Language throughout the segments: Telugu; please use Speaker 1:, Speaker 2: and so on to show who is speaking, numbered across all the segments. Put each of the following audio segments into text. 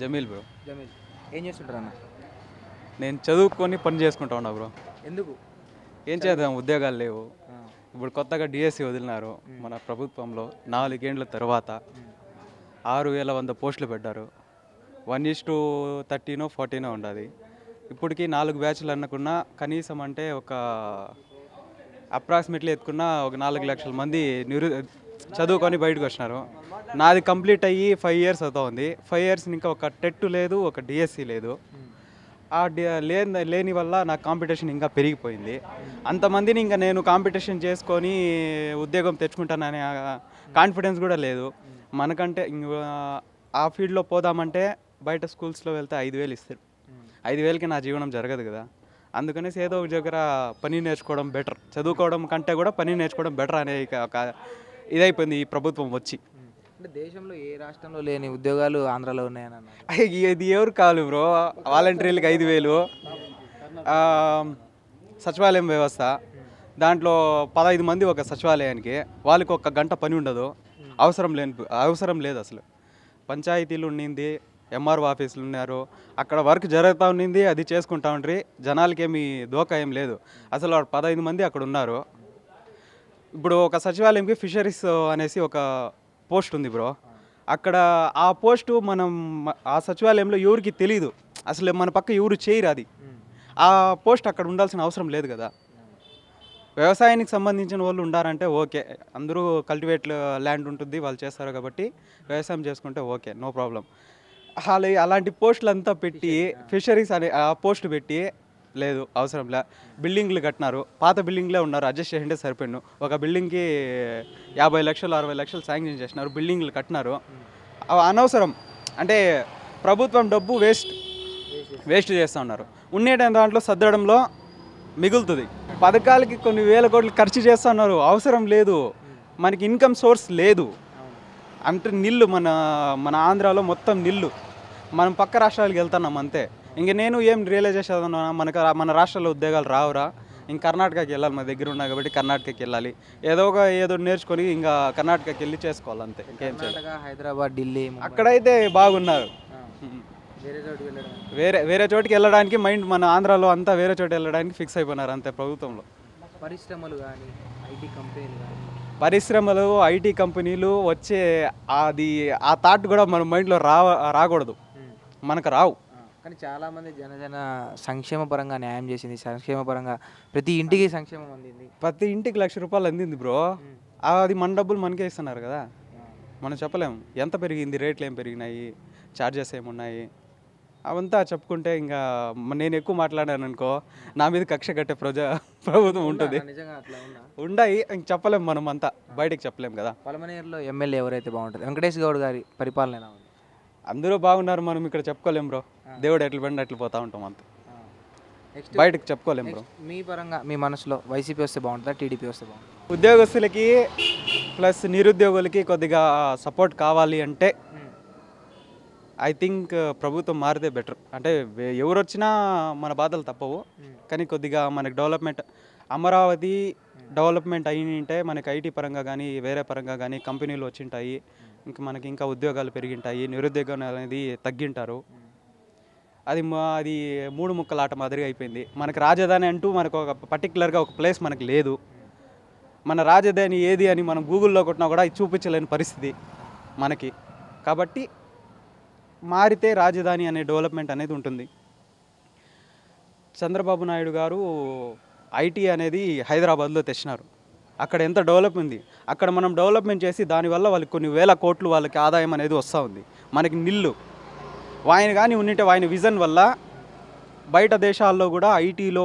Speaker 1: జమీల్ బ్రో.
Speaker 2: జమీల్. ఏం చేస్తుంటారు అన్న?
Speaker 1: నేను చదువుకొని పని చేసుకుంటా ఉన్నా బ్రో.
Speaker 2: ఎందుకు?
Speaker 1: ఏం చేద్దాం ఉద్యోగాలు లేవు. ఇప్పుడు కొత్తగా డిఎస్సి వదిలినారు మన ప్రభుత్వంలో. నాలుగేండ్ల తర్వాత ఆరు వేల వంద పోస్టులు పెట్టారు. వన్ ఈస్ టు థర్టీనో ఫార్టీనో ఉండదు. ఇప్పటికి నాలుగు బ్యాచ్లు అనుకున్నా కనీసం అంటే ఒక అప్రాక్సిమేట్లీ ఎత్తుకున్న ఒక నాలుగు లక్షల మంది నిరు చదువుకొని బయటకు వచ్చినారు. నాది కంప్లీట్ అయ్యి ఫైవ్ ఇయర్స్ అవుతా ఉంది. ఫైవ్ ఇయర్స్ ఇంకా ఒక టెట్ లేదు ఒక డిఎస్సి లేదు. ఆ డి లేని లేని వల్ల నా కాంపిటీషన్ ఇంకా పెరిగిపోయింది. అంతమందిని ఇంకా నేను కాంపిటీషన్ చేసుకొని ఉద్యోగం తెచ్చుకుంటాననే కాన్ఫిడెన్స్ కూడా లేదు. మనకంటే ఆ ఫీల్డ్లో పోదామంటే బయట స్కూల్స్లో వెళ్తే ఐదు వేలు ఇస్తారు. ఐదు వేలకి నా జీవనం జరగదు కదా. అందుకనేసి ఏదో ఒక దగ్గర పని నేర్చుకోవడం బెటర్ చదువుకోవడం కంటే కూడా పని నేర్చుకోవడం బెటర్ అనే ఇక ఒక ఇదైపోయింది ఈ ప్రభుత్వం వచ్చి.
Speaker 2: అంటే దేశంలో ఏ రాష్ట్రంలో లేని ఉద్యోగాలు ఆంధ్రాలో ఉన్నాయని
Speaker 1: ఇది ఎవరు కావాలి బ్రో? వాలంటీర్లకు ఐదు వేలు. సచివాలయం వ్యవస్థ. దాంట్లో పదహైదు మంది ఒక సచివాలయానికి. వాళ్ళకి ఒక గంట పని ఉండదు. అవసరం లేని అవసరం లేదు అసలు. పంచాయతీలు ఉండింది ఎంఆర్ఓ ఆఫీసులు ఉన్నారు. అక్కడ వర్క్ జరుగుతూ ఉండింది అది చేసుకుంటా ఉండ్రి. జనాలకి ఏమి దోకా ఏం లేదు. అసలు పదహైదు మంది అక్కడ ఉన్నారు. ఇప్పుడు ఒక సచివాలయంకి ఫిషరీస్ అనేసి ఒక పోస్ట్ ఉంది బ్రో. అక్కడ ఆ పోస్టు మనం ఆ సచివాలయంలో ఎవరికి తెలియదు అసలు మన పక్క ఎవరు చేయరు అది. ఆ పోస్ట్ అక్కడ ఉండాల్సిన అవసరం లేదు కదా. వ్యవసాయానికి సంబంధించిన వాళ్ళు ఉండారంటే ఓకే. అందరూ కల్టివేట్ ల్యాండ్ ఉంటుంది వాళ్ళు చేస్తారు కాబట్టి వ్యవసాయం చేసుకుంటే ఓకే నో ప్రాబ్లం. అలా అలాంటి పోస్టులు అంతా పెట్టి ఫిషరీస్ అనే ఆ పోస్ట్ పెట్టి లేదు అవసరం లే. బిల్డింగ్లు కట్టినారు. పాత బిల్డింగ్లే ఉన్నారు. అడ్జస్ట్ చేసింటే సరిపోయిండు. ఒక బిల్డింగ్కి యాభై లక్షలు అరవై లక్షలు శాంక్షన్ చేసినారు. బిల్డింగ్లు కట్టినారు. అవి అనవసరం. అంటే ప్రభుత్వం డబ్బు వేస్ట్ వేస్ట్ చేస్తూ ఉన్నారు. ఉండేట దాంట్లో సర్దడంలో మిగులుతుంది. పథకాలకి కొన్ని వేల కోట్లు ఖర్చు చేస్తున్నారు అవసరం లేదు. మనకి ఇన్కమ్ సోర్స్ లేదు. అంటే నిల్లు మన మన ఆంధ్రాలో మొత్తం నిల్లు. మనం పక్క రాష్ట్రాలకు వెళ్తున్నాం అంతే. ఇంక నేను ఏం రియలైజ్ చేసేదన్నా మనకు మన రాష్ట్రాల్లో ఉద్యోగాలు రావురా. ఇంక కర్ణాటకకి వెళ్ళాలి మా దగ్గర ఉన్నాయి కాబట్టి కర్ణాటకకి వెళ్ళాలి. ఏదో ఒక ఏదో నేర్చుకొని ఇంకా కర్ణాటకకి వెళ్ళి చేసుకోవాలి అంతే ఇంకేం చేయాలి.
Speaker 2: హైదరాబాద్ ఢిల్లీ.
Speaker 1: అక్కడైతే బాగున్నారు.
Speaker 2: వేరే
Speaker 1: వేరే వేరే చోటికి వెళ్ళడానికి మైండ్ మన ఆంధ్రాలో అంతా వేరే చోటు వెళ్ళడానికి ఫిక్స్ అయిపోయినారు అంతే ప్రభుత్వంలో.
Speaker 2: పరిశ్రమలు కానీ ఐటీ కంపెనీలు కానీ
Speaker 1: పరిశ్రమలు ఐటీ కంపెనీలు వచ్చే అది ఆ థాట్ కూడా మన మైండ్లో రా రాకూడదు. మనకు రావు.
Speaker 2: కానీ చాలా మంది జనజన సంక్షేమ పరంగా న్యాయం చేసింది సంక్షేమ పరంగా ప్రతి ఇంటికి సంక్షేమం అందింది.
Speaker 1: ప్రతి ఇంటికి లక్ష రూపాయలు అందింది బ్రో. అది మన డబ్బులు మనకే ఇస్తున్నారు కదా. మనం చెప్పలేం ఎంత పెరిగింది రేట్లు ఏం పెరిగినాయి ఛార్జెస్ ఏమున్నాయి అవంతా చెప్పుకుంటే ఇంకా నేను ఎక్కువ మాట్లాడాను అనుకో నా మీద కక్ష కట్టే ప్రజా ప్రభుత్వం ఉంటుంది. ఉండయి. ఇంక చెప్పలేం మనం అంతా బయటికి చెప్పలేం కదా.
Speaker 2: పలమనేరులో ఎమ్మెల్యే ఎవరైతే బాగుంటుంది వెంకటేష్ గౌడ్ గారి పరిపాలన ఎలా ఉంది?
Speaker 1: అందరూ బాగున్నారు మనం ఇక్కడ చెప్పుకోలేం బ్రో. దేవుడు ఎట్లా పడిన అట్లా పోతా ఉంటాం అంతే.
Speaker 2: నెక్స్ట్
Speaker 1: బయటకు చెప్పుకోలేం బ్రో.
Speaker 2: మీ పరంగా మీ మనసులో వైసీపీ వస్తే బాగుంటుందా టీడీపీ వస్తే బాగుంటుంది?
Speaker 1: ఉద్యోగస్తులకి ప్లస్ నిరుద్యోగులకి కొద్దిగా సపోర్ట్ కావాలి అంటే ఐ థింక్ ప్రభుత్వం మారితే బెటర్. అంటే ఎవరు వచ్చినా మన బాధలు తప్పవు. కానీ కొద్దిగా మనకి డెవలప్మెంట్ అమరావతి డెవలప్మెంట్ అయ్యింటే మనకి ఐటీ పరంగా కానీ వేరే పరంగా కానీ కంపెనీలు వచ్చింటాయి. ఇంకా మనకి ఇంకా ఉద్యోగాలు పెరిగింటాయి నిరుద్యోగం అనేది తగ్గింటారు. అది మా- అది మూడు ముక్కల ఆట మాదిరిగా అయిపోయింది. మనకు రాజధాని అంటూ మనకు ఒక పర్టికులర్గా ఒక ప్లేస్ మనకి లేదు. మన రాజధాని ఏది అని మనం గూగుల్లో కొట్టినా కూడా ఇది చూపించలేని పరిస్థితి మనకి. కాబట్టి మారితే రాజధాని అనే డెవలప్మెంట్ అనేది ఉంటుంది. చంద్రబాబు నాయుడు గారు ఐటీ అనేది హైదరాబాద్లో తెచ్చినారు. అక్కడ ఎంత డెవలప్ ఉంది? అక్కడ మనం డెవలప్మెంట్ చేసి దానివల్ల వాళ్ళకి కొన్ని వేల కోట్లు వాళ్ళకి ఆదాయం అనేది వస్తూ ఉంది. మనకి నిల్లు. ఆయన కానీ ఉన్నింటే ఆయన విజన్ వల్ల బయట దేశాల్లో కూడా ఐటీలో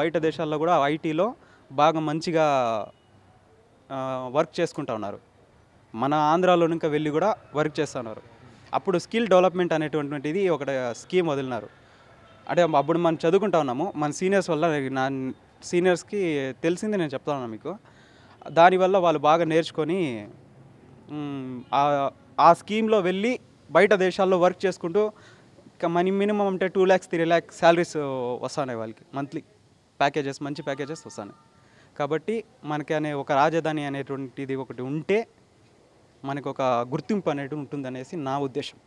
Speaker 1: బయట దేశాల్లో కూడా ఐటీలో బాగా మంచిగా వర్క్ చేసుకుంటా ఉన్నారు. మన ఆంధ్రాలో ఇంకా వెళ్ళి కూడా వర్క్ చేస్తున్నారు అప్పుడు స్కిల్ డెవలప్మెంట్ అనేటువంటిది ఒక స్కీమ్ వదిలినారు. అంటే అప్పుడు మనం చదువుకుంటా ఉన్నాము. మన సీనియర్స్ వల్ల నా సీనియర్స్కి తెలిసింది నేను చెప్తా ఉన్నాను మీకు. దానివల్ల వాళ్ళు బాగా నేర్చుకొని ఆ- స్కీమ్లో వెళ్ళి బయట దేశాల్లో వర్క్ చేసుకుంటూ ఇక మనీ మినిమం అంటే two lakhs three lakhs salaries వస్తున్నాయి వాళ్ళకి. మంత్లీ ప్యాకేజెస్ మంచి ప్యాకేజెస్ వస్తున్నాయి. కాబట్టి మనకి అనే ఒక రాజధాని అనేటువంటిది ఒకటి ఉంటే మనకు ఒక గుర్తింపు అనేది ఉంటుందనేసి నా ఉద్దేశం.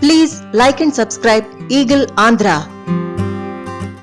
Speaker 3: Please like and subscribe eagle Andhra